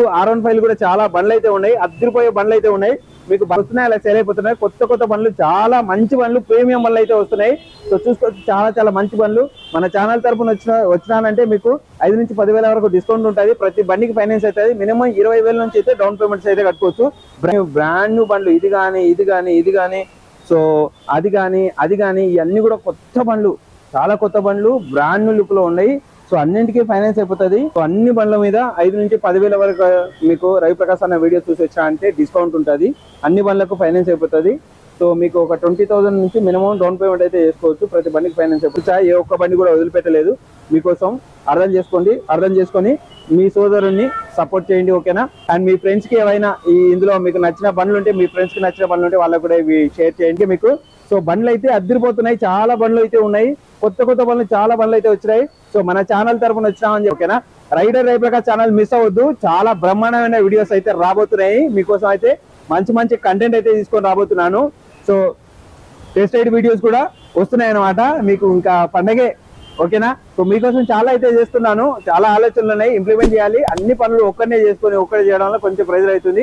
మీకు R one five కూడా చాలా బండ్లు అయితే ఉన్నాయి. అద్దరిపోయే బండ్లు అయితే ఉన్నాయి. మీకు వస్తున్నాయి అలా సేల్ అయిపోతున్నాయి. కొత్త కొత్త బండ్లు చాలా మంచి బండ్లు ప్రీమియం బండ్లు అయితే వస్తున్నాయి. సో చూసుకోవచ్చు చాలా చాలా మంచి బండ్లు. మన ఛానల్ తరపున వచ్చిన వచ్చినానంటే మీకు ఐదు నుంచి పదివేల వరకు డిస్కౌంట్ ఉంటుంది. ప్రతి బండికి ఫైనాన్స్ అవుతుంది. మినిమం ఇరవై వేల నుంచి అయితే డౌన్ పేమెంట్స్ అయితే కట్టుకోవచ్చు. బ్రాండ్ న్యూ బండ్లు ఇది కానీ ఇది కానీ ఇది కానీ. సో అది కానీ అది కానీ ఇవన్నీ కూడా కొత్త బండ్లు. చాలా కొత్త బండ్లు బ్రాండ్ న్యూ ఉన్నాయి. సో అన్నింటికి ఫైనాన్స్ అయిపోతుంది. సో అన్ని బండ్ల మీద ఐదు నుంచి పదివేల వరకు మీకు రవి ప్రకాశ్ అన్న వీడియో చూసి వచ్చా అంటే డిస్కౌంట్ ఉంటుంది. అన్ని బండ్లకు ఫైనాన్స్ అయిపోతుంది. సో మీకు ఒక ట్వంటీ థౌసండ్ నుంచి మినిమం డౌన్ పేమెంట్ అయితే చేసుకోవచ్చు. ప్రతి బండికి ఫైనాన్స్ అయిపోవచ్చు ఏ ఒక్క బండి కూడా వదిలిపెట్టలేదు. మీకోసం అర్థం చేసుకోండి. అర్థం చేసుకొని మీ సోదరుని సపోర్ట్ చేయండి ఓకేనా? అండ్ మీ ఫ్రెండ్స్కి ఏమైనా ఏవైనా ఈ ఇందులో మీకు నచ్చిన బండ్లు ఉంటే మీ ఫ్రెండ్స్కి నచ్చిన బండ్లు ఉంటే వాళ్ళకు కూడా ఇవి షేర్ చేయండి. మీకు సో బండ్లు అయితే అద్దరిపోతున్నాయి. చాలా బండ్లు అయితే ఉన్నాయి. కొత్త కొత్త బండ్లు చాలా బండ్లు అయితే వచ్చినాయి. సో మన ఛానల్ తరపున వచ్చినామని చెప్పి ఓకేనా? రైడర్ రైప్రకాష్ ఛానల్ మిస్ అవ్వద్దు. చాలా బ్రహ్మాండమైన వీడియోస్ అయితే రాబోతున్నాయి. మీకోసం అయితే మంచి మంచి కంటెంట్ అయితే తీసుకొని రాబోతున్నాను. సో టెస్ట్ రైడ్ వీడియోస్ కూడా వస్తున్నాయి అనమాట మీకు ఇంకా పండగే ఓకేనా? సో మీకోసం చాలా అయితే చేస్తున్నాను. చాలా ఆలోచనలు ఉన్నాయి. ఇంప్లిమెంట్ చేయాలి. అన్ని పనులు ఒక్కడనే చేసుకొని ఒక్కడే చేయడం వల్ల కొంచెం ప్రెజర్ అవుతుంది.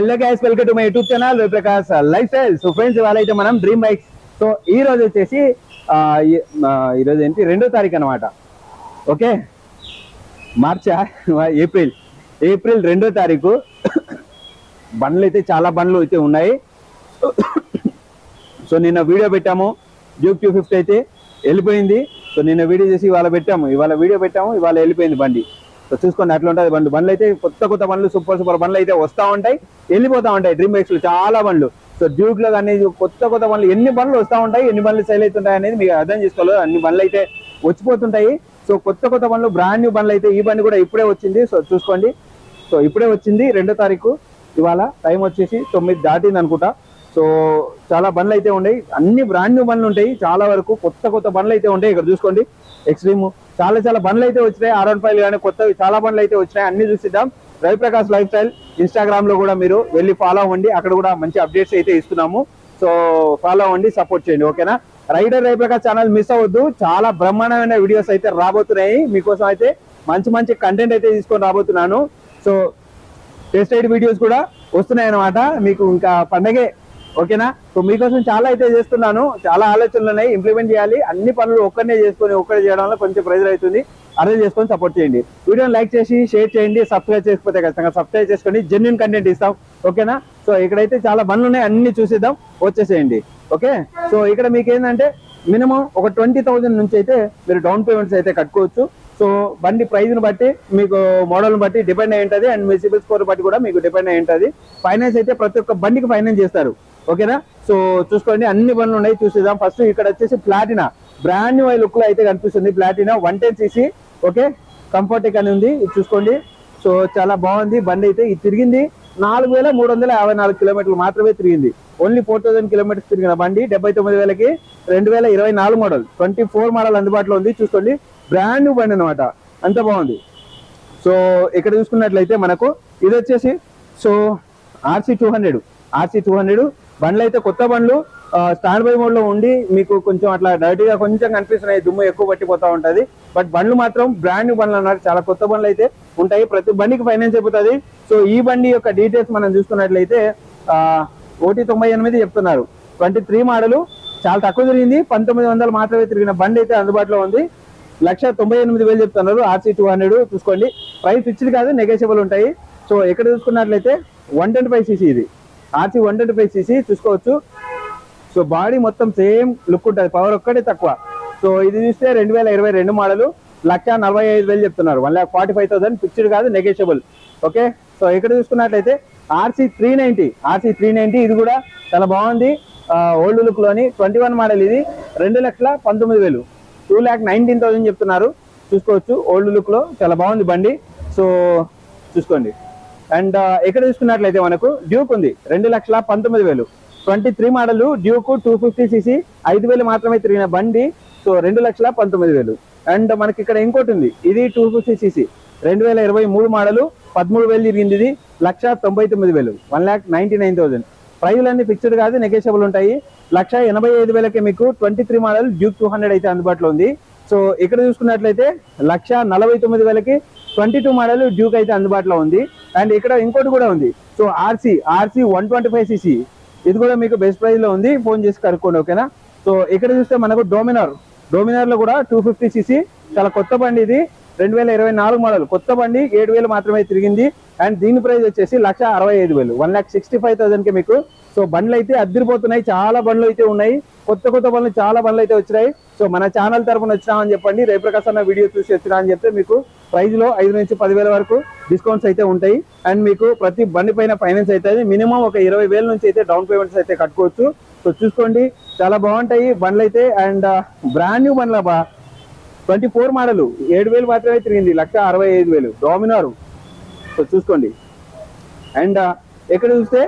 hello guys welcome to my YouTube channel Prakash lifestyle so friends ఇవాళ అయితే మనం డ్రీమ్ బైక్స్ సో ఈ రోజు వచ్చేసి ఈరోజు ఈ- రోజు ఏంటి? రెండో తారీఖు అనమాట ఓకే మార్చా? ఏప్రిల్. ఏప్రిల్ రెండో తారీఖు. బండ్లు అయితే చాలా బండ్లు అయితే ఉన్నాయి. సో నిన్న వీడియో పెట్టాము. డ్యూక్ టూ ఫిఫ్టీ అయితే వెళ్ళిపోయింది. సో నిన్న వీడియో చేసి ఇవాళ పెట్టాము. ఇవాళ వీడియో పెట్టాము. ఇవాళ వెళ్ళిపోయింది బండి. చూసుకోండి అట్లా ఉంటుంది బండ్లు బండ్లు అయితే కొత్త కొత్త బండ్లు సూపర్ సూపర్ బండ్లు అయితే వస్తూ ఉంటాయి. వెళ్ళిపోతూ ఉంటాయి డ్రీమ్ బైక్స్లో చాలా బండ్లు. సో డ్యూక్లో కానీ కొత్త కొత్త బండ్లు ఎన్ని బండ్లు వస్తూ ఉంటాయి ఎన్ని బండ్లు సేల్ అవుతుంటాయి అనేది మీకు అర్థం చేసుకోవాలి. అన్ని బండ్లు అయితే వచ్చిపోతుంటాయి. సో కొత్త కొత్త బండ్లు బ్రాండ్ న్యూ బండ్లు అయితే ఈ బండి కూడా ఇప్పుడే వచ్చింది. సో చూసుకోండి. సో ఇప్పుడే వచ్చింది రెండో తారీఖు. ఇవాళ టైం వచ్చేసి తొమ్మిది దాటింది అనుకుంటా. సో చాలా బండ్లు అయితే ఉన్నాయి. అన్ని బ్రాండ్ న్యూ బండ్లు ఉంటాయి. చాలా వరకు కొత్త కొత్త బండ్లు అయితే ఉంటాయి. ఇక్కడ చూసుకోండి. ఎక్స్ట్రీమ్ చాలా చాలా బండ్లు అయితే వచ్చినాయి. ఆర్ వన్ ఫైవ్ కానీ కొత్తవి చాలా బండ్లు అయితే వచ్చినాయి. అన్ని చూసిద్దాం. రవిప్రకాష్ లైఫ్ స్టైల్ ఇన్స్టాగ్రామ్లో కూడా మీరు వెళ్ళి ఫాలో అవ్వండి. అక్కడ కూడా మంచి అప్డేట్స్ అయితే ఇస్తున్నాము. సో ఫాలో అవ్వండి సపోర్ట్ చేయండి. ఓకేనా రైడర్ రవిప్రకాష్ ఛానల్ మిస్ అవ్వద్దు. చాలా బ్రహ్మాండమైన వీడియోస్ అయితే రాబోతున్నాయి. మీకోసం అయితే మంచి మంచి కంటెంట్ అయితే తీసుకొని రాబోతున్నాను. సో టెస్ట్ రైడ్ వీడియోస్ కూడా వస్తున్నాయి అనమాట మీకు ఇంకా పండగే ఓకేనా? సో మీకోసం చాలా అయితే చేస్తున్నాను. చాలా ఆలోచనలు ఉన్నాయి. ఇంప్లిమెంట్ చేయాలి. అన్ని పనులు ఒక్కడనే చేసుకొని ఒక్కడే చేయడం వల్ల కొంచెం ప్రెజర్ అవుతుంది. అర్థం చేసుకొని సపోర్ట్ చేయండి. వీడియోని లైక్ చేసి షేర్ చేయండి సబ్స్క్రైబ్ చేసుకుంటే ఖచ్చితంగా సబ్స్క్రైబ్ చేసుకోండి. జెన్యున్ కంటెంట్ ఇస్తాం. ఓకేనా? సో ఇక్కడైతే చాలా బండ్లు ఉన్నాయి. అన్ని చూసేద్దాం. వచ్చేసేయండి. ఓకే? సో ఇక్కడ మీకు ఏంటంటే మినిమం ఒక ట్వంటీ థౌసండ్ నుంచి అయితే మీరు డౌన్ పేమెంట్స్ అయితే కట్టుకోవచ్చు. సో బండి ప్రైస్ని బట్టి మీకు మోడల్ని బట్టి డిపెండ్ అయి ఉంటుంది. అండ్ మీ సిబిల్ స్కోర్ బట్టి కూడా మీకు డిపెండ్ అయి ఉంటుంది. ఫైనాన్స్ అయితే ప్రతి ఒక్క బండికి ఫైనాన్స్ చేస్తారు. ఓకేనా? సో చూసుకోండి అన్ని బండ్లు ఉన్నాయి చూసేద్దాం. ఫస్ట్ ఇక్కడ వచ్చేసి ప్లాటినా బ్రాండ్ న్యూ లుక్లో అయితే కనిపిస్తుంది Platina one ten CC okay? Comfortec అని ఉంది ఇది చూసుకోండి. సో చాలా బాగుంది బండి అయితే ఇది తిరిగింది. నాలుగు వేల మూడు వందల యాభై నాలుగు కిలోమీటర్లు మాత్రమే తిరిగింది. ఓన్లీ ఫోర్ థౌసండ్ కిలోమీటర్స్ తిరిగిన బండి డెబ్బై తొమ్మిది వేలకి రెండు వేల ఇరవై నాలుగు మోడల్ ట్వంటీ ఫోర్ మోడల్ అందుబాటులో ఉంది చూసుకోండి. బ్రాండ్ న్యూ బండి అనమాట అంత బాగుంది. సో ఇక్కడ చూసుకున్నట్లయితే మనకు ఇది వచ్చేసి so RC two hundred RC two hundred బండ్లు అయితే కొత్త బండ్లు స్టాండ్ బై మోడ్లో ఉండి మీకు కొంచెం అట్లా డర్టీగా కొంచెం కనిపిస్తున్నాయి దుమ్ము ఎక్కువ పట్టిపోతా ఉంటది. బట్ బండ్లు మాత్రం బ్రాండ్ న్యూ బండ్లు అన్నారు. చాలా కొత్త బండ్లు అయితే ఉంటాయి. ప్రతి బండికి ఫైనాన్స్ అయిపోతుంది. సో ఈ బండి యొక్క డీటెయిల్స్ మనం చూసుకున్నట్లయితే ఓటీ తొంభై ఎనిమిది చెప్తున్నారు. ట్వంటీ త్రీ మోడలు చాలా తక్కువ తిరిగింది. పంతొమ్మిది వందలు మాత్రమే తిరిగిన బండి అయితే అందుబాటులో ఉంది. లక్ష తొంభై ఎనిమిది వేలు చెప్తున్నారు. ఆర్సీ టూ హండ్రెడ్ చూసుకోండి. ప్రైస్ ఫిక్స్డ్ కాదు నెగోషియబుల్ ఉంటాయి. సో ఇక్కడ చూసుకున్నట్లయితే వన్ ట్వంటీ ఫైవ్ సీసీ ఇది. RC one twenty five CC చూసుకోవచ్చు. సో బాడీ మొత్తం సేమ్ లుక్ ఉంటుంది. పవర్ ఒక్కటే తక్కువ. సో ఇది చూస్తే రెండు వేల ఇరవై రెండు మోడల్. లక్ష నలభై ఐదు వేలు చెప్తున్నారు. One lakh forty five thousand fixed కాదు నెగోషియబుల్ ఓకే? సో ఇక్కడ చూసుకున్నట్లయితే RC three ninety. RC three ninety ఇది కూడా చాలా బాగుంది. ఓల్డ్ లుక్లోని ట్వంటీ వన్ మోడల్ ఇది. రెండు లక్షల పంతొమ్మిది వేలు. టూ ల్యాక్ నైన్టీన్ థౌసండ్ చెప్తున్నారు. చూసుకోవచ్చు. ఓల్డ్ లుక్లో చాలా బాగుంది బండి. సో చూసుకోండి. అండ్ ఇక్కడ చూసుకున్నట్లయితే మనకు డ్యూక్ ఉంది. రెండు లక్షల పంతొమ్మిది వేలు. Twenty three model Duke two fifty CC ఐదు వేలు మాత్రమే తిరిగిన బండి. సో రెండు లక్షల పంతొమ్మిది వేలు. అండ్ మనకి ఇక్కడ ఇంకోటి ఉంది. ఇది టూ ఫిఫ్టీ సీసీ. రెండు వేల ఇరవై మూడు మోడలు పదమూడు వేలు తిరిగింది ఇది. లక్ష తొంభై తొమ్మిది వేలు. One lakh ninety nine thousand. ప్రైజులు అన్ని ఫిక్స్డ్ కాదు నెగోషియబుల్ ఉంటాయి. లక్ష ఎనభై ఐదు వేలకి మీకు twenty three model Duke two hundred అయితే అందుబాటులో ఉంది. సో ఇక్కడ చూసుకున్నట్లయితే లక్ష నలభై తొమ్మిది వేలకి ట్వంటీ టూ మోడల్ డ్యూక్ అయితే అందుబాటులో ఉంది. అండ్ ఇక్కడ ఇంకోటి కూడా ఉంది. So RC RC one twenty five CC ఇది కూడా మీకు బెస్ట్ ప్రైస్లో ఉంది. ఫోన్ చేసి కనుక్కోండి ఓకేనా సో ఇక్కడ చూస్తే మనకు డోమినార్ డోమినార్లో కూడా టూ ఫిఫ్టీ సీసీ చాలా కొత్త బండి ఇది. రెండు వేల ఇరవై నాలుగు మోడల్ కొత్త బండి ఏడు వేలు మాత్రమే తిరిగింది. అండ్ దీని ప్రైస్ వచ్చేసి లక్ష అరవై ఐదు వేలు. వన్ ల్యాక్ సిక్స్టీ ఫైవ్ థౌసండ్కి మీకు. సో బండ్లు అయితే అద్దరిపోతున్నాయి. చాలా బండ్లు అయితే ఉన్నాయి. కొత్త కొత్త బండ్లు చాలా బండ్లు అయితే వచ్చినాయి. సో మన ఛానల్ తరపున వచ్చినామని చెప్పండి. రేపటికస్ అన్న వీడియో చూసి వచ్చినా అని చెప్తే మీకు ప్రైజ్లో ఐదు నుంచి పదివేల వరకు డిస్కౌంట్స్ అయితే ఉంటాయి. అండ్ మీకు ప్రతి బండి పైన ఫైనాన్స్ అవుతుంది మినిమం ఒక ఇరవై వేల నుంచి అయితే డౌన్ పేమెంట్స్ అయితే కట్టుకోవచ్చు. సో చూసుకోండి చాలా బాగుంటాయి బండ్లు అయితే. అండ్ బ్రాండ్ న్యూ బండ్ల బా ట్వంటీ ఫోర్ మోడల్. ఏడు వేలు మాత్రమే తిరిగింది. లక్ష అరవై ఐదు వేలు. డామినారు సో చూసుకోండి. అండ్ ఎక్కడ చూస్తే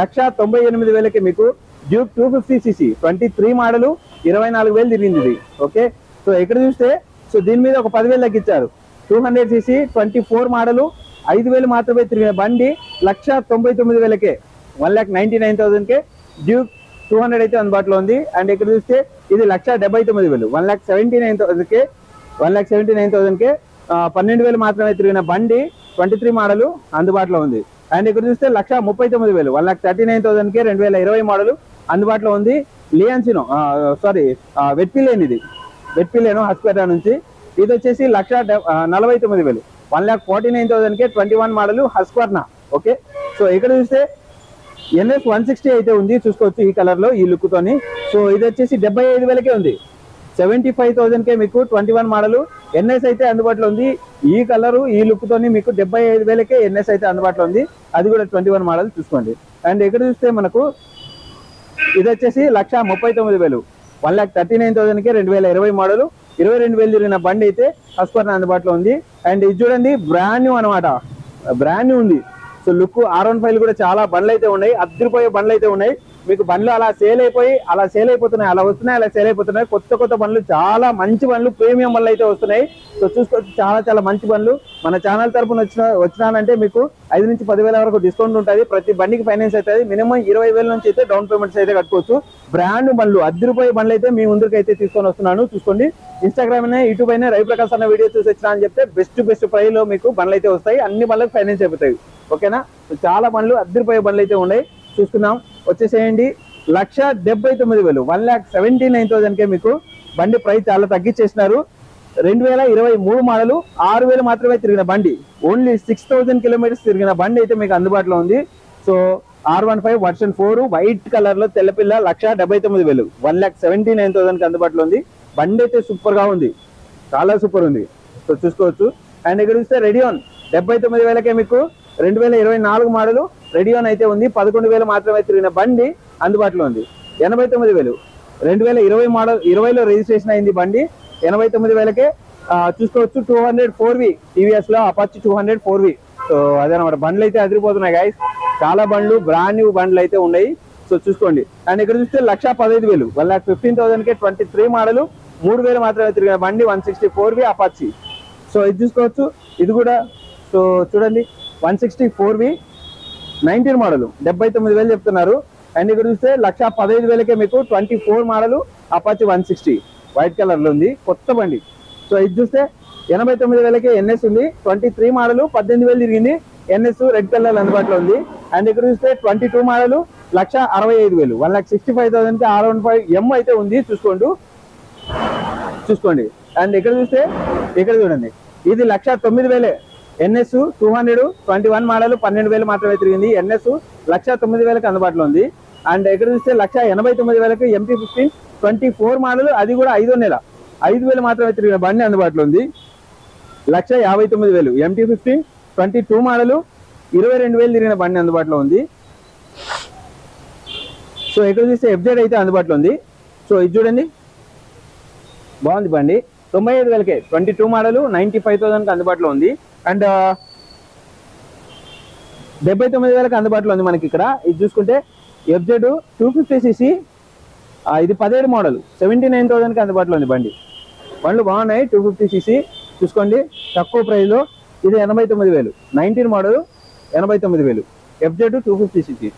లక్ష తొంభై ఎనిమిది వేలకి మీకు Duke two fifty CC twenty three model. ఇరవై నాలుగు వేలు తిరిగింది ఇది. ఓకే? సో ఇక్కడ చూస్తే సో దీని మీద ఒక పదివేలు తగ్గించారు two hundred CC twenty four model ఐదు వేలు మాత్రమే తిరిగిన బండి లక్ష తొంభై తొమ్మిది వేలకే వన్ ల్యాక్ నైన్టీ నైన్ థౌసండ్కే. డ్యూక్ టూ హండ్రెడ్ అయితే అందుబాటులో ఉంది. అండ్ ఇక్కడ చూస్తే ఇది లక్ష డెబ్బై తొమ్మిది వేలు వన్ ల్యాక్ సెవెంటీ నైన్ థౌసండ్కే వన్ ల్యాక్ సెవెంటీ నైన్ థౌసండ్కే పన్నెండు వేలు మాత్రమే తిరిగిన బండి ట్వంటీ త్రీ మోడల్ అందుబాటులో ఉంది. అండ్ ఇక్కడ చూస్తే లక్ష ముప్పై తొమ్మిది వేలు వన్ ల్యాక్ థర్టీ నైన్ థౌసండ్కి రెండు వేల ఇరవై మోడల్ అందుబాటులో ఉంది. లియాన్సినో సారీ వెట్పిలేన్ ఇది వెట్పిలేను హస్పేట నుంచి ఇది వచ్చేసి లక్ష నలభై తొమ్మిది వేలు. One lakh forty nine థౌసండ్కి twenty one model Husqvarna okay so ఇక్కడ చూస్తే ఎన్ఎస్ వన్ సిక్స్టీ అయితే ఉంది చూసుకోవచ్చు ఈ కలర్లో ఈ లుక్ తోని. సో ఇది వచ్చేసి డెబ్బై ఐదు వేలకే ఉంది. సెవెంటీ ఫైవ్ థౌసండ్ కే మీకు ట్వంటీ వన్ మోడల్ ఎన్ఎస్ అయితే అందుబాటులో ఉంది. ఈ కలర్ ఈ లుక్ తోని మీకు డెబ్బై ఐదు వేలకే ఎన్ఎస్ అయితే అందుబాటులో ఉంది. అది కూడా ట్వంటీ వన్ మోడల్ చూసుకోండి. అండ్ ఇక్కడ చూస్తే మనకు ఇది వచ్చేసి లక్ష ముప్పై తొమ్మిది వేలు. వన్ ల్యాక్ థర్టీ నైన్ థౌసండ్కి రెండు వేల ఇరవై మోడలు ఇరవై రెండు వేలు తిరిగిన బండి అయితే హస్పర్న అందుబాటులో ఉంది. అండ్ ఇది చూడండి బ్రాండ్ న్యూ అనమాట బ్రాండ్ న్యూ ఉంది. So look R one five కూడా చాలా బండ్లు అయితే ఉన్నాయి. అద్దరిపోయే బండ్లు అయితే ఉన్నాయి. మీకు బండ్లు అలా సేల్ అయిపోయి అలా సేల్ అయిపోతున్నాయి అలా వస్తున్నాయి అలా సేల్ అయిపోతున్నాయి. కొత్త కొత్త బండ్లు చాలా మంచి బండ్లు ప్రీమియం బండ్లు అయితే వస్తున్నాయి. సో చూసుకోవచ్చు చాలా చాలా మంచి బండ్లు. మన ఛానల్ తరపున వచ్చిన వచ్చినానంటే మీకు ఐదు నుంచి పదివేల వరకు డిస్కౌంట్ ఉంటుంది. ప్రతి బండికి ఫైనాన్స్ అవుతుంది మినిమం ఇరవై వేల నుంచి అయితే డౌన్ పేమెంట్స్ అయితే కట్టుకోవచ్చు. బ్రాండ్ బండ్లు అద్దరిపోయే బండ్లు అయితే మీ ముందుకు అయితే తీసుకొని వస్తున్నాను. చూసుకోండి. ఇన్స్టాగ్రామ్ అయినా యూట్యూబ్ అయినా రవి ప్రకాశ్ అన్న వీడియో చూసి వచ్చినా అని చెప్తే బెస్ట్ బెస్ట్ ప్రైలో మీకు బండ్లు అయితే వస్తాయి. అన్ని బండ్లకు ఫైనాన్స్ అయిపోతాయి. ఓకేనా? చాలా బండ్లు అద్దరిపోయే బండ్లు అయితే ఉన్నాయి. చూసుకుందాం. వచ్చేసేయండి. లక్ష డెబ్బై తొమ్మిది వేలు. వన్ ల్యాక్ సెవెంటీ నైన్ థౌసండ్కే మీకు బండి ప్రైస్ చాలా తగ్గించేసినారు. రెండు వేల ఇరవై మూడు మోడలు ఆరు వేలు మాత్రమే తిరిగిన బండి. ఓన్లీ సిక్స్ థౌజండ్ కిలోమీటర్స్ తిరిగిన బండి అయితే మీకు అందుబాటులో ఉంది. So R one five version four white కలర్లో తెల్లపిల్ల లక్ష డెబ్బై తొమ్మిది వేలు. వన్ ల్యాక్ సెవెంటీ నైన్ థౌసండ్కి అందుబాటులో ఉంది. బండి అయితే సూపర్గా ఉంది. చాలా సూపర్ ఉంది. సో చూసుకోవచ్చు. అండ్ ఇక్కడ చూస్తే రెడీ ఆన్ డెబ్బై తొమ్మిది వేలకే మీకు రెండు వేల ఇరవై నాలుగు మోడలు రెడియోన్ అయితే ఉంది. పదకొండు వేలు మాత్రమే తిరిగిన బండి అందుబాటులో ఉంది. ఎనభై తొమ్మిది వేలు. రెండు వేల ఇరవై మోడల్ ఇరవైలో రిజిస్ట్రేషన్ అయింది బండి. ఎనభై తొమ్మిది వేలకే చూసుకోవచ్చు. Two hundred four V టీవీఎస్లో Apache two hundred four V. So అదేనమాట. బండ్లు అయితే అదిరిపోతున్నాయి గాయస్ చాలా బండ్లు బ్రాండ్ న్యూ బండ్లు అయితే ఉన్నాయి. సో చూసుకోండి. అండ్ ఇక్కడ చూస్తే లక్ష పదహైదు వేలు. వన్ లాక్ ఫిఫ్టీన్ థౌసండ్కి ట్వంటీ త్రీ మోడల్. మూడు వేలు మాత్రమే తిరిగిన బండి one sixty four V Apache. So ఇది చూసుకోవచ్చు. ఇది కూడా సో చూడండి. One sixty four V nineteen model. డెబ్బై తొమ్మిది వేలు చెప్తున్నారు. అండ్ ఇక్కడ చూస్తే లక్ష పదహైదు వేలకే మీకు twenty four model Apache one sixty. White కలర్లో ఉంది. కొత్త బండి. సో ఇది చూస్తే ఎనభై తొమ్మిది వేలకే ఎన్ఎస్ ఉంది. ట్వంటీ త్రీ మోడల్ పద్దెనిమిది వేలు తిరిగింది. ఎన్ఎస్ రెడ్ కలర్ అందుబాటులో ఉంది. అండ్ ఇక్కడ చూస్తే ట్వంటీ టూ మోడల్ లక్ష అరవై ఐదు వేలు. వన్ లాక్ సిక్స్టీ ఫైవ్ థౌసండ్కి ఆర్ వన్ ఫైవ్ ఎం అయితే ఉంది. చూసుకోండి. చూసుకోండి. అండ్ ఇక్కడ చూస్తే ఇక్కడ చూడండి. ఇది లక్ష తొమ్మిది వేలే. NS two hundred twenty one model పన్నెండు వేలు మాత్రమే తిరిగింది. ఎన్ఎస్ లక్ష తొమ్మిది వేలకు అందుబాటులో ఉంది. అండ్ ఇక్కడ చూస్తే లక్ష ఎనభై తొమ్మిది వేలకు MT fifteen twenty four model అది కూడా ఐదో నెల. ఐదు వేలు మాత్రమే తిరిగిన బండి అందుబాటులో ఉంది. లక్ష యాభై తొమ్మిది వేలు. MT fifteen twenty two model ఇరవై రెండు వేలు తిరిగిన బండి అందుబాటులో ఉంది. సో ఇక్కడ చూస్తే ఎఫ్జెడ్ అయితే అందుబాటులో ఉంది. సో ఇది చూడండి. బాగుంది బండి. తొంభై ఐదు వేలకే. Twenty two model ninety five థౌసండ్కి అందుబాటులో ఉంది. అండ్ డెబ్బై తొమ్మిది వేలకు అందుబాటులో ఉంది మనకి ఇక్కడ. ఇది చూసుకుంటే ఎఫ్జెడ్ టూ ఫిఫ్టీ సిసి ఇది పదిహేడు మోడల్. సెవెంటీ నైన్ థౌసండ్కి అందుబాటులో ఉంది బండి. బండ్లు బాగున్నాయి టూ ఫిఫ్టీ సిసి చూసుకోండి తక్కువ ప్రైస్లో ఇది ఎనభై తొమ్మిది వేలు. నైన్టీన్ మోడల్ ఎనభై తొమ్మిది వేలు. ఎఫ్జెడ్ టూ ఫిఫ్టీ సిసి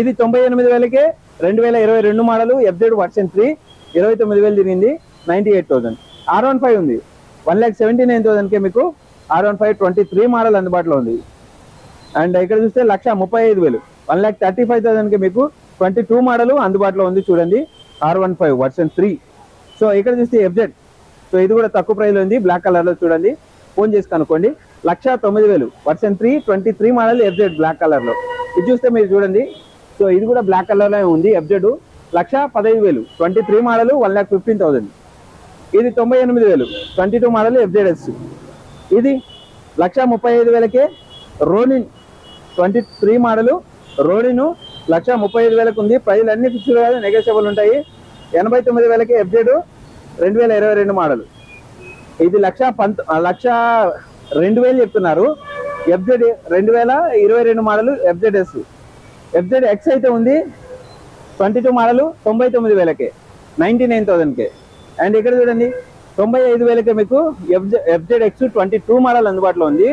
ఇది తొంభై ఎనిమిది వేలకే రెండు వేల ఇరవై రెండు మోడల్ ఎఫ్జెడ్ వర్షన్ త్రీ ఇరవై తొమ్మిది వేలు తిరిగింది ninety eight thousand R one five ఉంది. వన్ ల్యాక్ సెవెంటీ నైన్ థౌసండ్కే మీకు R one five twenty three model అందుబాటులో ఉంది. అండ్ ఇక్కడ చూస్తే లక్ష ముప్పై ఐదు వేలు. వన్ ల్యాక్ థర్టీ ఫైవ్ థౌసండ్కి మీకు ట్వంటీ టూ మోడల్ అందుబాటులో ఉంది చూడండి. R one five version three so ఇక్కడ చూస్తే ఎఫ్జెడ్ సో ఇది కూడా తక్కువ ప్రైస్లో ఉంది. బ్లాక్ కలర్లో చూడండి. ఫోన్ చేసి కనుక్కోండి. లక్ష తొమ్మిది వేలు. Version three twenty three model FZ black కలర్లో ఇది చూస్తే మీరు చూడండి. సో ఇది కూడా బ్లాక్ కలర్లో ఉంది ఎఫ్జెడ్ లక్ష పదహైదు వేలు. Twenty three model one lakh fifteen thousand ఇది తొంభై ఎనిమిది వేలు. ట్వంటీ టూ మోడల్ ఎఫ్జెడ్ఎస్ ఇది లక్ష ముప్పై ఐదు వేలకే Ronin twenty three model. Ronin లక్ష ముప్పై ఐదు వేలకు ఉంది. ప్రైజ్లు అన్ని ఫిక్స్డ్ కాదు నెగోషియబుల్ ఉంటాయి. ఎనభై తొమ్మిది వేలకే ఎఫ్జెడ్ రెండు వేల ఇరవై రెండు మోడల్. ఇది లక్ష పంత లక్ష రెండు వేలు చెప్తున్నారు. ఎఫ్జెడ్ రెండు వేల ఇరవై రెండు మోడల్ ఎఫ్జెడ్ఎస్ ఎఫ్జెడ్ ఎక్స్ అయితే ఉంది. ట్వంటీ టూ మోడల్ తొంభై తొమ్మిది వేలకే. నైంటీ నైన్ థౌజండ్కే అండ్ ఇక్కడ చూడండి. తొంభై ఐదు వేలకే మీకు FJ FZ X twenty two model అందుబాటులో ఉంది.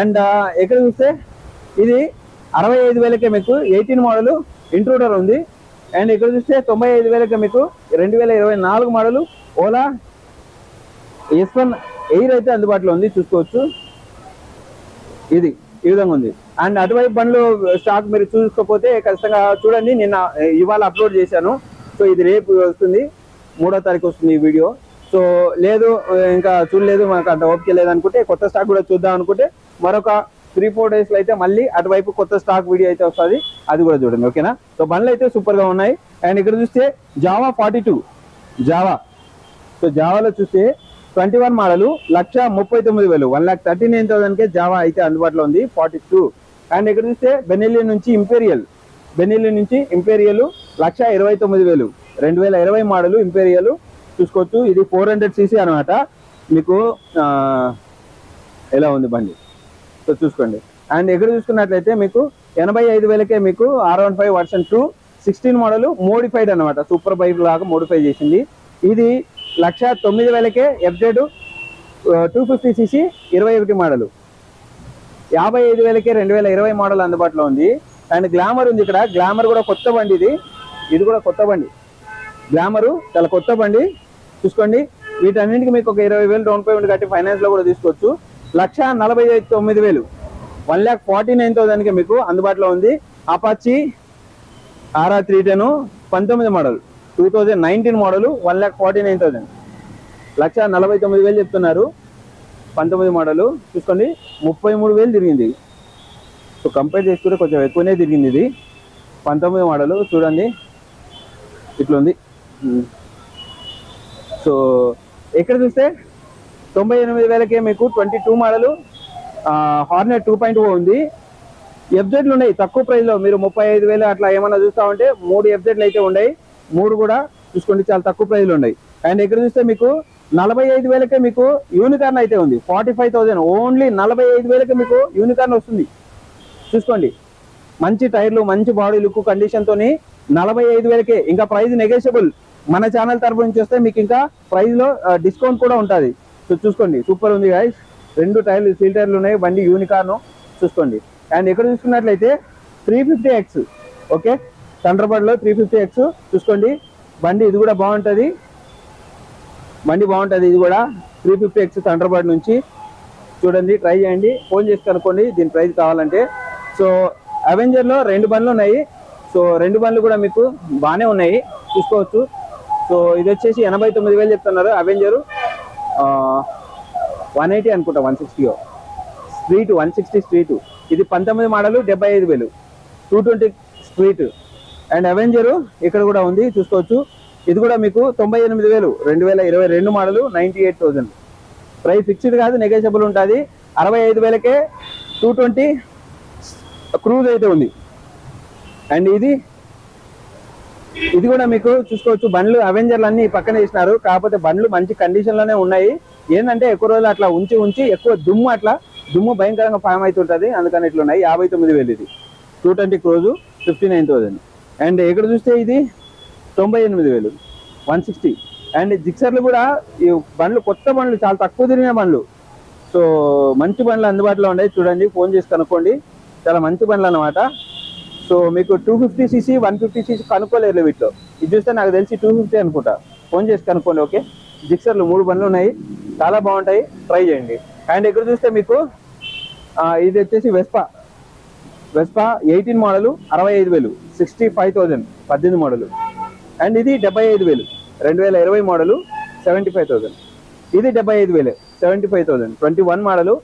అండ్ ఎక్కడ చూస్తే ఇది అరవై ఐదు వేలకే మీకు ఎయిటీన్ మోడల్ ఇంట్రూడర్ ఉంది. అండ్ ఇక్కడ చూస్తే తొంభై ఐదు వేలకే మీకు రెండు వేల ఇరవై నాలుగు model Ola S one air అయితే అందుబాటులో ఉంది చూసుకోవచ్చు. ఇది ఈ విధంగా ఉంది. అండ్ అటువైపు బండ్లు స్టాక్ మీరు చూసుకోకపోతే ఖచ్చితంగా చూడండి. నిన్న ఇవాళ అప్లోడ్ చేశాను. సో ఇది రేపు వస్తుంది. మూడో తారీఖు వస్తుంది ఈ వీడియో. సో లేదు ఇంకా చూడలేదు మనకు అంత ఓపిక లేదు అనుకుంటే కొత్త స్టాక్ కూడా చూద్దాం అనుకుంటే మరొక త్రీ ఫోర్ డేస్లో అయితే మళ్ళీ అటువైపు కొత్త స్టాక్ వీడియో అయితే వస్తుంది. అది కూడా చూడండి ఓకేనా సో బండ్లు అయితే సూపర్గా ఉన్నాయి. అండ్ ఇక్కడ చూస్తే Jawa forty two Jawa so జావాలో చూస్తే ట్వంటీ వన్ మోడల్ లక్ష ముప్పై తొమ్మిది వేలు. One lakh thirty nine thousand కే జావా అయితే అందుబాటులో ఉంది ఫార్టీ టూ అండ్ ఇక్కడ చూస్తే బెనెల్లి నుంచి ఇంపీరియల్ బెనెల్లి నుంచి ఇంపీరియల్ లక్ష ఇరవై తొమ్మిది వేలు. రెండు వేల ఇరవై మోడల్ ఇంపీరియల్ చూసుకోవచ్చు. ఇది ఫోర్ హండ్రెడ్ సీసీ అనమాట. మీకు ఎలా ఉంది బండి? సో చూసుకోండి. అండ్ ఎక్కడ చూసుకున్నట్లయితే మీకు ఎనభై ఐదు వేలకే మీకు R one five version two sixteen model modified అనమాట. సూపర్ బైక్ లాగా మోడిఫై చేసింది. ఇది లక్ష తొమ్మిది వేలకే ఎఫ్జెడ్ టూ ఫిఫ్టీ సీసీ ఇరవై ఒకటి మోడల్ యాభై ఐదు వేలకే రెండు వేల ఇరవై మోడల్ అందుబాటులో ఉంది. అండ్ గ్లామర్ ఉంది ఇక్కడ. గ్లామర్ కూడా కొత్త బండి ఇది. ఇది కూడా కొత్త బండి. గ్లామరు చాలా కొత్త బండి. చూసుకోండి. వీటన్నింటికి మీకు ఒక ఇరవై వేలు డౌన్ పేమెంట్ కట్టి ఫైనాన్స్లో కూడా తీసుకోవచ్చు. లక్ష నలభై ఐదు తొమ్మిది వేలు. వన్ ల్యాక్ ఫార్టీ నైన్ థౌసండ్కి మీకు అందుబాటులో ఉంది. అపాచి ఆర్ఆర్ త్రీ టెన్ పంతొమ్మిది model. Two thousand nineteen model one lakh forty nine thousand. లక్ష నలభై తొమ్మిది వేలు చెప్తున్నారు. పంతొమ్మిది మోడల్. చూసుకోండి ముప్పై మూడు వేలు తిరిగింది. సో కంపేర్ చేసుకుంటే కొంచెం ఎక్కువనే తిరిగింది ఇది. పంతొమ్మిది మోడల్ చూడండి. ఇట్లుంది. సో ఇక్కడ చూస్తే? తొంభై ఎనిమిది వేలకే మీకు twenty two model. Hornet two point O ఉంది. ఎఫ్జెడ్లు ఉన్నాయి తక్కువ ప్రైస్లో. మీరు ముప్పై ఐదు వేలు అట్లా ఏమన్నా చూస్తా ఉంటే మూడు ఎఫ్జెడ్లు అయితే ఉన్నాయి. మూడు కూడా చూసుకోండి చాలా తక్కువ ప్రైజ్లు ఉన్నాయి. అండ్ ఇక్కడ చూస్తే మీకు నలభై ఐదు వేలకే మీకు యూనికార్న్ అయితే ఉంది. ఫార్టీ ఫైవ్ థౌసండ్ ఓన్లీ నలభై ఐదు వేలకే మీకు యూనికార్న్ వస్తుంది. చూసుకోండి. మంచి టైర్లు మంచి బాడీ లుక్ కండిషన్తోని నలభై ఐదు వేలకే. ఇంకా ప్రైస్ నెగోషియబుల్ మన ఛానల్ తరఫు నుంచి వస్తే మీకు ఇంకా ప్రైస్లో డిస్కౌంట్ కూడా ఉంటుంది. సో చూసుకోండి. సూపర్ ఉంది గాయస్ రెండు టైర్లు సీల్ టైర్లు ఉన్నాయి. బండి యూనికార్ను చూసుకోండి. అండ్ ఇక్కడ చూసుకున్నట్లయితే three fifty X okay Thunderbird three fifty X చూసుకోండి. బండి ఇది కూడా బాగుంటుంది. బండి బాగుంటుంది ఇది కూడా త్రీ ఫిఫ్టీ ఎక్స్ థండర్బర్డ్ నుంచి. చూడండి ట్రై చేయండి. ఫోన్ చేసి కనుక్కోండి దీని ప్రైస్ కావాలంటే. సో అవెంజర్లో రెండు బండ్లు ఉన్నాయి. సో రెండు బండ్లు కూడా మీకు బాగానే ఉన్నాయి. చూసుకోవచ్చు. సో ఇది వచ్చేసి ఎనభై తొమ్మిది వేలు చెప్తున్నారు అవెంజరు వన్ ఎయిటీ అనుకుంటా one sixty street one sixty street ఇది పంతొమ్మిది మోడల్ డెబ్బై ఐదు వేలు. Two twenty street and Avenger ఇక్కడ కూడా ఉంది చూసుకోవచ్చు. ఇది కూడా మీకు తొంభై ఎనిమిది వేలు రెండు వేల ఇరవై రెండు model ninety eight thousand. Price fixed కాదు నెగోషియబుల్ ఉంటుంది. అరవై ఐదు వేలకే టూ ట్వంటీ క్రూజ్ అయితే ఉంది. అండ్ ఇది ఇది కూడా మీకు చూసుకోవచ్చు. బండ్లు అవెంజర్లు అన్ని పక్కన వేసినారు కాకపోతే బండ్లు మంచి కండిషన్లోనే ఉన్నాయి. ఏంటంటే ఎక్కువ రోజులు అట్లా ఉంచి ఉంచి ఎక్కువ దుమ్ము అట్లా దుమ్ము భయంకరంగా ఫామ్ అవుతుంటది. అందుకని ఇట్లా ఉన్నాయి యాభై తొమ్మిది వేలు ఇది. Two twenty cruise fifty nine thousand and ఇక్కడ చూస్తే ఇది తొంభై ఎనిమిది వేలు. వన్ సిక్స్టీ అండ్ జిక్సర్లు కూడా ఈ బండ్లు కొత్త బండ్లు చాలా తక్కువ తిరిగిన బండ్లు. సో మంచి బండ్లు అందుబాటులో ఉన్నాయి. చూడండి ఫోన్ చేసి కనుక్కోండి. చాలా మంచి బండ్లు అన్నమాట. సో మీకు two fifty CC one fifty CC కనుక్కోలేరు వీటిలో. ఇది చూస్తే నాకు తెలిసి టూ ఫిఫ్టీ అనుకుంటా. ఫోన్ చేసి కనుక్కోండి ఓకే? జిక్సర్లు మూడు బండ్లు ఉన్నాయి. చాలా బాగుంటాయి. ట్రై చేయండి. అండ్ ఇక్కడ చూస్తే మీకు ఇది వచ్చేసి వెస్పా వెస్పా ఎయిటీన్ మోడల్ అరవై ఐదు వేలు. సిక్స్టీ ఫైవ్ థౌజండ్ పద్దెనిమిది మోడల్ అండ్ ఇది డెబ్బై ఐదు వేలు. రెండు వేల ఇరవై మోడలు సెవెంటీ ఫైవ్ థౌజండ్ ఇది డెబ్బై ఐదు వేలు. Seventy five thousand twenty one model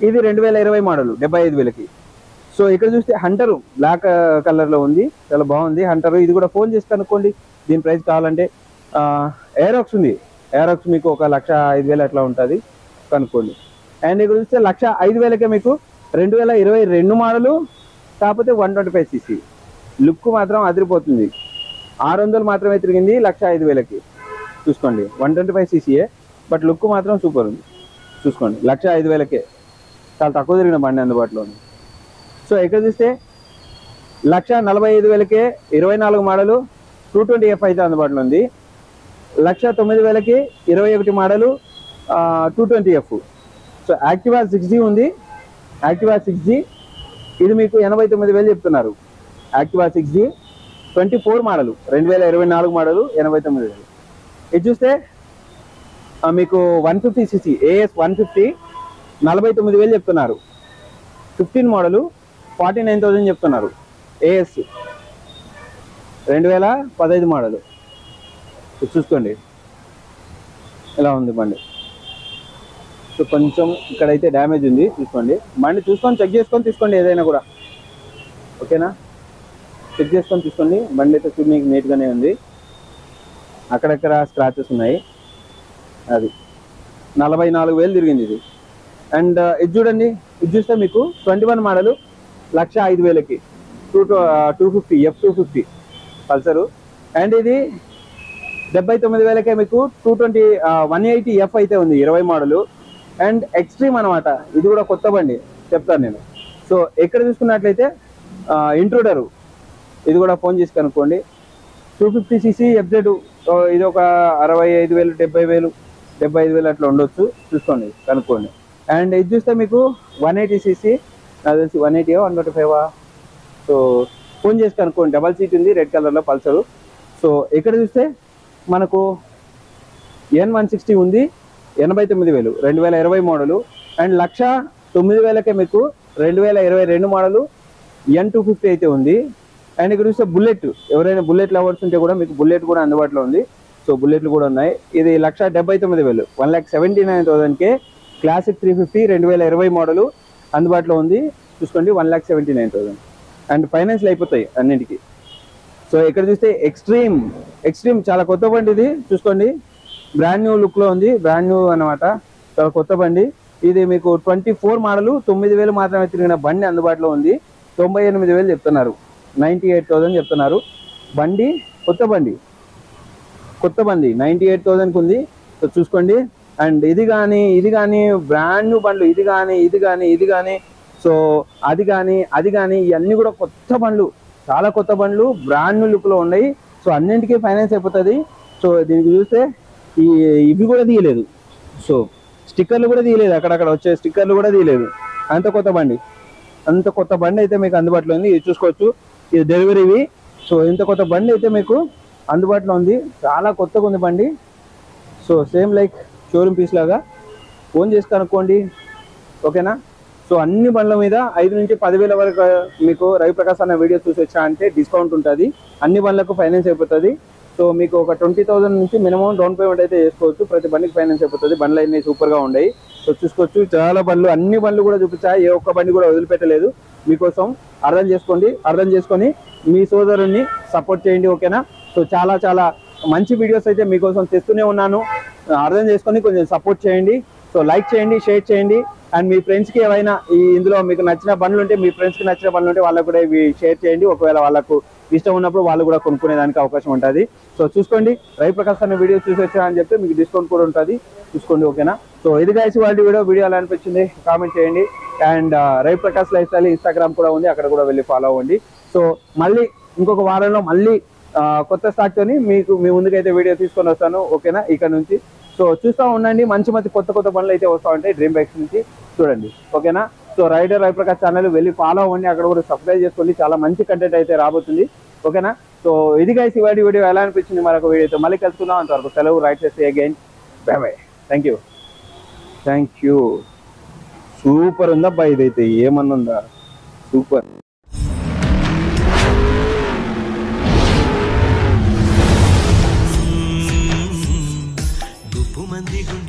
ఇది రెండు వేల ఇరవై మోడలు డెబ్బై ఐదు వేలకి. సో ఇక్కడ చూస్తే హంటర్ బ్లాక్ కలర్లో ఉంది. చాలా బాగుంది. హంటర్ ఇది కూడా ఫోన్ చేసి కనుక్కోండి. దీని ప్రైస్ కావాలంటే ఏరోక్స్ ఉంది. ఏరోక్స్ మీకు ఒక లక్ష ఐదు వేలు అట్లా ఉంటుంది. కనుక్కోండి. అండ్ ఇక్కడ చూస్తే లక్ష ఐదు వేలకే మీకు రెండు వేల ఇరవై రెండు మోడలు కాకపోతే one twenty five CC look మాత్రం అదిరిపోతుంది. ఆరు వందలు మాత్రమే తిరిగింది లక్ష ఐదు వేలకి. చూసుకోండి. వన్ ట్వంటీ ఫైవ్ సీసీయే బట్ లుక్ మాత్రం సూపర్ ఉంది. చూసుకోండి. లక్ష ఐదు వేలకే. చాలా తక్కువ తిరిగిన బండి అందుబాటులో ఉంది. సో ఇక్కడ చూస్తే లక్ష నలభై ఐదు వేలకే ఇరవై నాలుగు మోడలు టూ ట్వంటీ ఎఫ్ అయితే అందుబాటులో ఉంది. లక్ష తొమ్మిది వేలకి ఇరవై ఒకటి model two twenty F. So Activa six G ఉంది. Activa six G. ఇది మీకు ఎనభై తొమ్మిది వేలు చెప్తున్నారు. Activa six G. Twenty four model రెండు వేల ఇరవై నాలుగు మోడలు ఎనభై తొమ్మిది వేలు. ఇది చూస్తే మీకు one fifty CC AS one fifty నలభై తొమ్మిది వేలు చెప్తున్నారు. Fifteen model forty nine thousand చెప్తున్నారు. ఏఎస్ రెండు వేల పదహైదు మోడలు. చూసుకోండి. ఇలా ఉంది బండి? సో కొంచెం ఇక్కడైతే డ్యామేజ్ ఉంది. చూసుకోండి. బండి చూసుకొని చెక్ చేసుకొని తీసుకోండి ఏదైనా కూడా. ఓకేనా? చెక్ చేసుకొని తీసుకోండి. బండి అయితే స్విమ్మింగ్ నీట్గానే ఉంది. అక్కడక్కడ స్క్రాచెస్ ఉన్నాయి. అది. నలభై నాలుగు వేలు తిరిగింది ఇది. అండ్ ఇది చూడండి. ఇది చూస్తే మీకు ట్వంటీ వన్ మోడలు. లక్ష ఐదు వేలకి. Two two fifty F two fifty Pulsar. And ఇది డెబ్బై తొమ్మిది వేలకే మీకు two twenty one eighty F అయితే ఉంది ఇరవై మోడలు. అండ్ ఎక్స్ట్రీమ్ అనమాట ఇది కూడా కొత్త బండి. చెప్తాను నేను. సో ఎక్కడ చూసుకున్నట్లయితే ఇంట్రూడరు uh, ఇది కూడా ఫోన్ చేసి కనుక్కోండి. టూ ఫిఫ్టీ సీసీ ఎఫ్జెడ్ ఇది ఒక అరవై ఐదు వేలు డెబ్బై వేలు డెబ్బై ఐదు వేలు అట్లా ఉండొచ్చు. చూసుకోండి కనుక్కోండి. అండ్ ఇది చూస్తే మీకు వన్ ఎయిటీ సీసీ నాకు తెలిసి one eighty one twenty five so phone చేసి కనుక్కోండి. డబల్ సీట్ ఉంది రెడ్ కలర్లో పల్సరు. సో ఇక్కడ చూస్తే మనకు ఎన్ వన్ సిక్స్టీ ఉంది ఎనభై తొమ్మిది వేలు రెండు వేల ఇరవై మోడలు. అండ్ లక్ష తొమ్మిది వేలకే మీకు రెండు వేల ఇరవై రెండు మోడలు ఎన్ టూ ఫిఫ్టీ అయితే ఉంది. అండ్ ఇక్కడ చూస్తే బుల్లెట్ ఎవరైనా బుల్లెట్ లవర్స్ ఉంటే కూడా మీకు బుల్లెట్ కూడా అందుబాటులో ఉంది. సో బుల్లెట్లు కూడా ఉన్నాయి. ఇది లక్ష డెబ్బై తొమ్మిది వేలు వన్ ల్యాక్ సెవెంటీ నైన్ థౌసండ్కే క్లాసిక్ త్రీ ఫిఫ్టీ రెండు వేల ఇరవై మోడలు. అందుబాటులో ఉంది. చూసుకోండి one lakh seventy nine thousand and ఫైనాన్స్లు అయిపోతాయి అన్నింటికి. సో ఇక్కడ చూస్తే ఎక్స్ట్రీమ్ ఎక్స్ట్రీమ్ చాలా కొత్త బండి ఇది. చూసుకోండి బ్రాండ్ న్యూ లుక్లో ఉంది. బ్రాండ్ న్యూ అన్నమాట. చాలా కొత్త బండి. ఇది మీకు ట్వంటీ ఫోర్ మోడలు తొమ్మిది వేలు మాత్రమే తిరిగిన బండి అందుబాటులో ఉంది. తొంభై ఎనిమిది వేలు చెప్తున్నారు. నైంటీ ఎయిట్ థౌసండ్ చెప్తున్నారు. బండి కొత్త బండి. కొత్త బండి నైంటీ ఎయిట్ థౌసండ్కి ఉంది. సో చూసుకోండి. అండ్ ఇది కానీ ఇది కానీ బ్రాండ్ న్యూ బండ్లు ఇది కానీ ఇది కానీ ఇది కానీ సో అది కానీ అది కానీ ఇవన్నీ కూడా కొత్త బండ్లు. చాలా కొత్త బండ్లు బ్రాండ్ న్యూ లుక్లో ఉన్నాయి. సో అన్నింటికీ ఫైనాన్స్ అయిపోతుంది. సో దీనికి చూస్తే ఈ ఇవి కూడా తీయలేదు. సో స్టిక్కర్లు కూడా తీయలేదు. అక్కడక్కడ వచ్చే స్టిక్కర్లు కూడా తీయలేదు. అంత కొత్త బండి. అంత కొత్త బండి అయితే మీకు అందుబాటులో ఉంది. ఇది చూసుకోవచ్చు. ఇది డెలివరీవి సో ఇంత కొత్త బండి అయితే మీకు అందుబాటులో ఉంది. చాలా కొత్తగా ఉంది బండి. So same like showroom piece లాగా ఫోన్ చేసి కనుక్కోండి ఓకేనా? సో అన్ని బండ్ల మీద ఐదు నుంచి పదివేల వరకు మీకు రవిప్రకాశ్ అన్న వీడియో చూసి వచ్చా అంటే డిస్కౌంట్ ఉంటుంది. అన్ని బండ్లకు ఫైనాన్స్ అయిపోతుంది. సో మీకు ఒక ట్వంటీ థౌసండ్ నుంచి మినిమం డౌన్ పేమెంట్ అయితే చేసుకోవచ్చు. ప్రతి బండికి ఫైనాన్స్ అయిపోతుంది. బండ్లు అన్ని సూపర్గా ఉన్నాయి. సో చూసుకోవచ్చు. చాలా బండ్లు అన్ని బండ్లు కూడా చూపించా. ఏ ఒక్క బండి కూడా వదిలిపెట్టలేదు. మీకోసం అర్థం చేసుకోండి. అర్థం చేసుకొని మీ సోదరుని సపోర్ట్ చేయండి ఓకేనా? సో చాలా చాలా మంచి వీడియోస్ అయితే మీకోసం తెస్తూనే ఉన్నాను. అర్థం చేసుకొని కొంచెం సపోర్ట్ చేయండి. సో లైక్ చేయండి షేర్ చేయండి. అండ్ మీ ఫ్రెండ్స్కి ఏవైనా ఈ ఇందులో మీకు నచ్చిన పనులు ఉంటే మీ ఫ్రెండ్స్కి నచ్చిన పనులు ఉంటే వాళ్ళకు కూడా ఇవి షేర్ చేయండి. ఒకవేళ వాళ్ళకు ఇష్టం ఉన్నప్పుడు వాళ్ళు కూడా కొనుక్కునేదానికి అవకాశం ఉంటుంది. సో చూసుకోండి. రవి ప్రకాశ్ అనే వీడియో చూసి వచ్చా అని చెప్తే మీకు డిస్కౌంట్ కూడా ఉంటుంది. చూసుకోండి ఓకేనా సో ఇది గాయసి వాళ్ళ వీడియో వీడియో ఎలా అనిపించింది? కామెంట్ చేయండి. And uh, Ravi Prakash lifestyle Instagram కూడా ఉంది. అక్కడ కూడా వెళ్ళి ఫాలో అవ్వండి. సో మళ్ళీ ఇంకొక వారంలో మళ్ళీ కొత్త స్టాక్ మీకు మీ ముందుకైతే వీడియో తీసుకొని వస్తాను ఓకేనా? ఇక్కడ నుంచి. సో చూస్తూ ఉండండి మంచి మంచి కొత్త కొత్త పనులు అయితే వస్తూ ఉంటాయి డ్రీమ్ బైక్స్ నుంచి చూడండి ఓకేనా? సో రైడర్ రైప్రకాష్ ఛానల్ వెళ్ళి ఫాలో అవ్వండి అక్కడ కూడా సబ్స్క్రైబ్ చేసుకోండి చాలా మంచి కంటెంట్ అయితే రాబోతుంది ఓకేనా? సో ఇది గైస్ ఇవాడి వీడియో ఎలా అనిపించింది? మరొక వీడియోతో మళ్ళీ కలుసుకుందాం. అంతవరకు సెలవు రైట్ చేస్తే again bye bye thank you thank you super ఉందబ్బా ఇదైతే ఏమన్నా ఉందా సూపర్ 네 굶.